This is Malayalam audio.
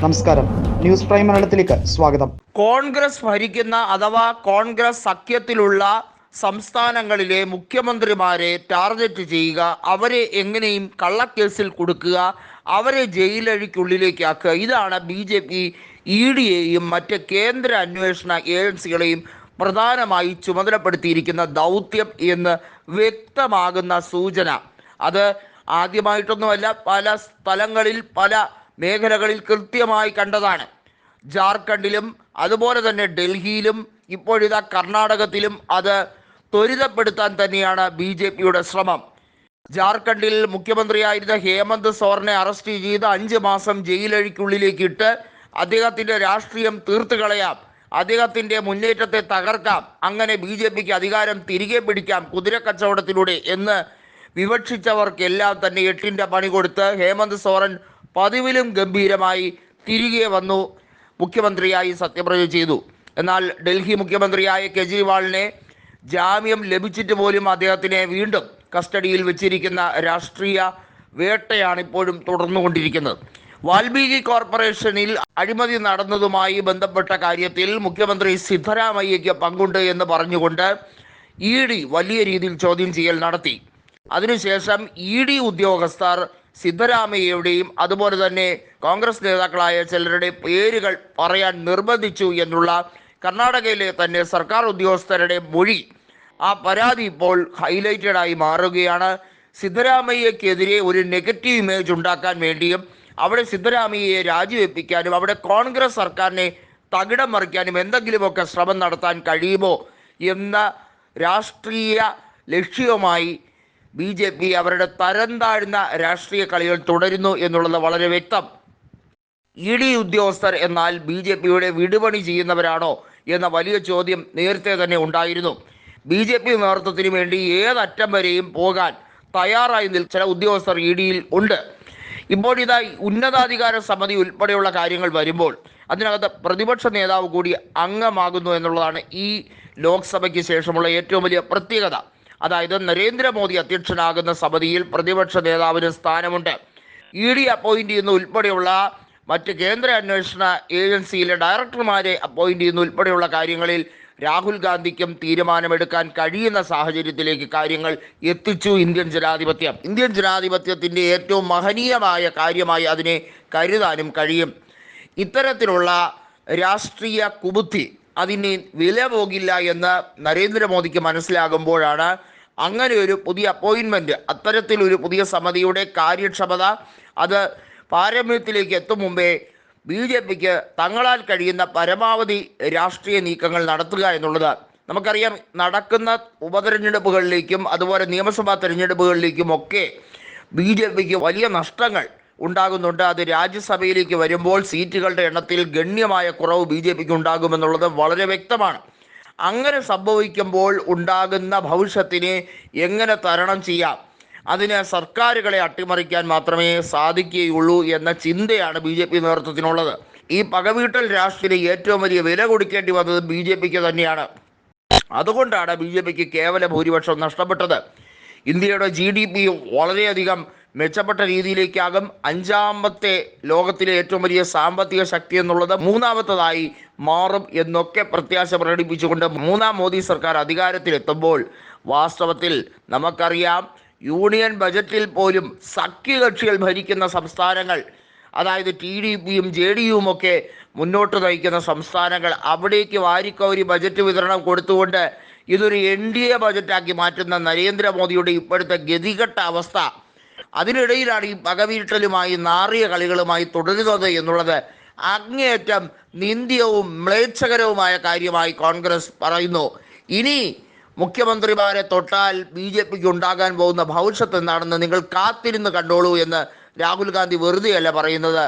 നമസ്കാരം. ന്യൂസ് പ്രൈം മലയാളത്തിലേക്ക് സ്വാഗതം. കോൺഗ്രസ് ഭരിക്കുന്ന അഥവാ കോൺഗ്രസ് സഖ്യത്തിലുള്ള സംസ്ഥാനങ്ങളിലെ മുഖ്യമന്ത്രിമാരെ ടാർഗറ്റ് ചെയ്യുക അവരെ എങ്ങനെയും കള്ളക്കേസിൽ കൊടുക്കുക അവരെ ജയിലഴിക്കുള്ളിലേക്കാക്കുക ഇതാണ് ബി ജെ പി ഇ ഡിയെയും മറ്റ് കേന്ദ്ര അന്വേഷണ ഏജൻസികളെയും പ്രധാനമായി ചുമതലപ്പെടുത്തിയിരിക്കുന്ന ദൗത്യം എന്ന് വ്യക്തമാകുന്ന സൂചന. അത് ആദ്യമായിട്ടൊന്നുമല്ല പല സ്ഥലങ്ങളിൽ പല മേഖലകളിൽ കൃത്യമായി കണ്ടതാണ്. ജാർഖണ്ഡിലും അതുപോലെ തന്നെ ഡൽഹിയിലും ഇപ്പോഴിതാ കർണാടകത്തിലും അത് ത്വരിതപ്പെടുത്താൻ തന്നെയാണ് ബി ജെ പിയുടെ ശ്രമം. ജാർഖണ്ഡിൽ മുഖ്യമന്ത്രിയായിരുന്ന ഹേമന്ത് സോറിനെ അറസ്റ്റ് ചെയ്ത് അഞ്ച് മാസം ജയിലഴിക്കുള്ളിലേക്ക് ഇട്ട് അദ്ദേഹത്തിന്റെ രാഷ്ട്രീയം തീർത്തു കളയാം അദ്ദേഹത്തിന്റെ മുന്നേറ്റത്തെ തകർക്കാം അങ്ങനെ ബി ജെ പിക്ക് അധികാരം തിരികെ പിടിക്കാം കുതിരക്കച്ചവടത്തിലൂടെ എന്ന് വിവക്ഷിച്ചവർക്കെല്ലാം തന്നെ എട്ടിന്റെ പണി കൊടുത്ത് ഹേമന്ത് സോറൻ പതിവിലും ഗംഭീരമായി തിരികെ വന്നു മുഖ്യമന്ത്രിയായി സത്യപ്രതിജ്ഞ ചെയ്തു. എന്നാൽ ഡൽഹി മുഖ്യമന്ത്രിയായ കെജ്രിവാളിനെ ജാമ്യം ലഭിച്ചിട്ട് പോലും അദ്ദേഹത്തിനെ വീണ്ടും കസ്റ്റഡിയിൽ വെച്ചിരിക്കുന്ന രാഷ്ട്രീയ വേട്ടയാണ് ഇപ്പോഴും തുടർന്നുകൊണ്ടിരിക്കുന്നത്. വാൽമീകി കോർപ്പറേഷനിൽ അഴിമതി നടന്നതുമായി ബന്ധപ്പെട്ട കാര്യത്തിൽ മുഖ്യമന്ത്രി സിദ്ധരാമയ്യയ്ക്ക് പങ്കുണ്ട് എന്ന് പറഞ്ഞുകൊണ്ട് ഇ ഡി വലിയ രീതിയിൽ ചോദ്യം ചെയ്യൽ നടത്തി. അതിനുശേഷം ഇ ഡി ഉദ്യോഗസ്ഥർ സിദ്ധരാമയ്യയുടെയും അതുപോലെ തന്നെ കോൺഗ്രസ് നേതാക്കളായ ചിലരുടെ പേരുകൾ പറയാൻ നിർബന്ധിച്ചു എന്നുള്ള കർണാടകയിലെ തന്നെ സർക്കാർ ഉദ്യോഗസ്ഥരുടെ മൊഴി ആ പരാതി ഇപ്പോൾ ഹൈലൈറ്റഡ് ആയി മാറുകയാണ്. സിദ്ധരാമയ്യക്കെതിരെ ഒരു നെഗറ്റീവ് ഇമേജ് ഉണ്ടാക്കാൻ വേണ്ടിയും അവിടെ സിദ്ധരാമയ്യയെ രാജിവെപ്പിക്കാനും അവിടെ കോൺഗ്രസ് സർക്കാരിനെ തകിടം മറിക്കാനും എന്തെങ്കിലുമൊക്കെ ശ്രമം നടത്താൻ കഴിയുമോ എന്ന രാഷ്ട്രീയ ലക്ഷ്യവുമായി ബി ജെ പി അവരുടെ തരം താഴ്ന്ന രാഷ്ട്രീയ കളികൾ തുടരുന്നു എന്നുള്ളത് വളരെ വ്യക്തം. ഇ ഡി ഉദ്യോഗസ്ഥർ എന്നാൽ ബി ജെ പിയുടെ വിടുപണി ചെയ്യുന്നവരാണോ എന്ന വലിയ ചോദ്യം നേരത്തെ തന്നെ ഉണ്ടായിരുന്നു. ബി ജെ പി നേതൃത്വത്തിന് വേണ്ടി ഏതറ്റം വരെയും പോകാൻ തയ്യാറായി നിൽ ചില ഉദ്യോഗസ്ഥർ ഇ ഡിയിൽ ഉണ്ട്. ഇപ്പോൾ ഉന്നതാധികാര സമിതി ഉൾപ്പെടെയുള്ള കാര്യങ്ങൾ വരുമ്പോൾ അതിനകത്ത് പ്രതിപക്ഷ നേതാവ് കൂടി അംഗമാകുന്നു എന്നുള്ളതാണ് ഈ ലോക്സഭയ്ക്ക് ശേഷമുള്ള ഏറ്റവും വലിയ പ്രത്യേകത. അതായത് നരേന്ദ്രമോദി അധ്യക്ഷനാകുന്ന സമിതിയിൽ പ്രതിപക്ഷ നേതാവിന് സ്ഥാനമുണ്ട്. ഇ ഡി അപ്പോയിന്റ് ചെയ്യുന്ന ഉൾപ്പെടെയുള്ള മറ്റ് കേന്ദ്ര അന്വേഷണ ഏജൻസിയിലെ ഡയറക്ടർമാരെ അപ്പോയിന്റ് ചെയ്യുന്ന ഉൾപ്പെടെയുള്ള കാര്യങ്ങളിൽ രാഹുൽ ഗാന്ധിക്കും തീരുമാനമെടുക്കാൻ കഴിയുന്ന സാഹചര്യത്തിലേക്ക് കാര്യങ്ങൾ എത്തിച്ചു ഇന്ത്യൻ ജനാധിപത്യം. ഇന്ത്യൻ ജനാധിപത്യത്തിന്റെ ഏറ്റവും മഹനീയമായ കാര്യമായി അതിനെ കരുതാനും കഴിയും. ഇത്തരത്തിലുള്ള രാഷ്ട്രീയ കുബുദ്ധി അതിന് വില പോകില്ല എന്ന് നരേന്ദ്രമോദിക്ക് മനസ്സിലാകുമ്പോഴാണ് അങ്ങനെ ഒരു പുതിയ അപ്പോയിൻമെന്റ് അത്തരത്തിലൊരു പുതിയ സമിതിയുടെ കാര്യക്ഷമത അത് പാരമ്യത്തിലേക്ക് എത്തും മുമ്പേ ബി ജെ പിക്ക് തങ്ങളാൽ കഴിയുന്ന പരമാവധി രാഷ്ട്രീയ നീക്കങ്ങൾ നടത്തുക എന്നുള്ളത് നമുക്കറിയാം നടക്കുന്ന ഉപതെരഞ്ഞെടുപ്പുകളിലേക്കും അതുപോലെ നിയമസഭാ തെരഞ്ഞെടുപ്പുകളിലേക്കും ഒക്കെ ബി ജെ പിക്ക് വലിയ നഷ്ടങ്ങൾ ഉണ്ടാകുന്നുണ്ട്. അത് രാജ്യസഭയിലേക്ക് വരുമ്പോൾ സീറ്റുകളുടെ എണ്ണത്തിൽ ഗണ്യമായ കുറവ് ബി ജെ പിക്ക് ഉണ്ടാകുമെന്നുള്ളത് വളരെ വ്യക്തമാണ്. അങ്ങനെ സംഭവിക്കുമ്പോൾ ഉണ്ടാകുന്ന ഭവിഷ്യത്തിനെ എങ്ങനെ തരണം ചെയ്യാം? അതിന് സർക്കാരുകളെ അട്ടിമറിക്കാൻ മാത്രമേ സാധിക്കുകയുള്ളൂ എന്ന ചിന്തയാണ് ബി ജെ പി നേതൃത്വത്തിനുള്ളത്. ഈ പകവീട്ടൽ രാഷ്ട്രീയ ഏറ്റവും വലിയ വില കൊടുക്കേണ്ടി വന്നത് ബി ജെ പിക്ക് തന്നെയാണ്. അതുകൊണ്ടാണ് ബി ജെ പിക്ക് കേവല ഭൂരിപക്ഷം നഷ്ടപ്പെട്ടത്. ഇന്ത്യയുടെ ജി ഡി പി വളരെയധികം മെച്ചപ്പെട്ട രീതിയിലേക്കാകും അഞ്ചാമത്തെ ലോകത്തിലെ ഏറ്റവും വലിയ സാമ്പത്തിക ശക്തി എന്നുള്ളത് മൂന്നാമത്തതായി മാറും എന്നൊക്കെ പ്രത്യാശ പ്രകടിപ്പിച്ചുകൊണ്ട് മൂന്നാം മോദി സർക്കാർ അധികാരത്തിലെത്തുമ്പോൾ വാസ്തവത്തിൽ നമുക്കറിയാം യൂണിയൻ ബജറ്റിൽ പോലും സഖ്യകക്ഷികൾ ഭരിക്കുന്ന സംസ്ഥാനങ്ങൾ അതായത് ടി ഡി പിയും ജെ ഡി യുവും ഒക്കെ മുന്നോട്ട് നയിക്കുന്ന സംസ്ഥാനങ്ങൾ അവിടേക്ക് വാരിക്കോരി ബജറ്റ് വിതരണം കൊടുത്തുകൊണ്ട് ഇതൊരു എൻ ഡി എ ബജറ്റാക്കി മാറ്റുന്ന നരേന്ദ്രമോദിയുടെ ഇപ്പോഴത്തെ ഗതികെട്ട അവസ്ഥ അതിനിടയിലാണ് ഈ പകവീട്ടലുമായി നാറിയ കളികളുമായി തുടരുന്നത് എന്നുള്ളത് അങ്ങേയറ്റം നിന്ദ്യവും മ്ലേച്ഛകരവുമായ കാര്യമായി കോൺഗ്രസ് പറയുന്നു. ഇനി മുഖ്യമന്ത്രിമാരെ തൊട്ടാൽ ബി ജെ പിക്ക് ഉണ്ടാകാൻ പോകുന്ന ഭവിഷ്യത്ത് എന്താണെന്ന് നിങ്ങൾ കാത്തിരുന്ന് കണ്ടോളൂ എന്ന് രാഹുൽ ഗാന്ധി വെറുതെയല്ല പറയുന്നത്.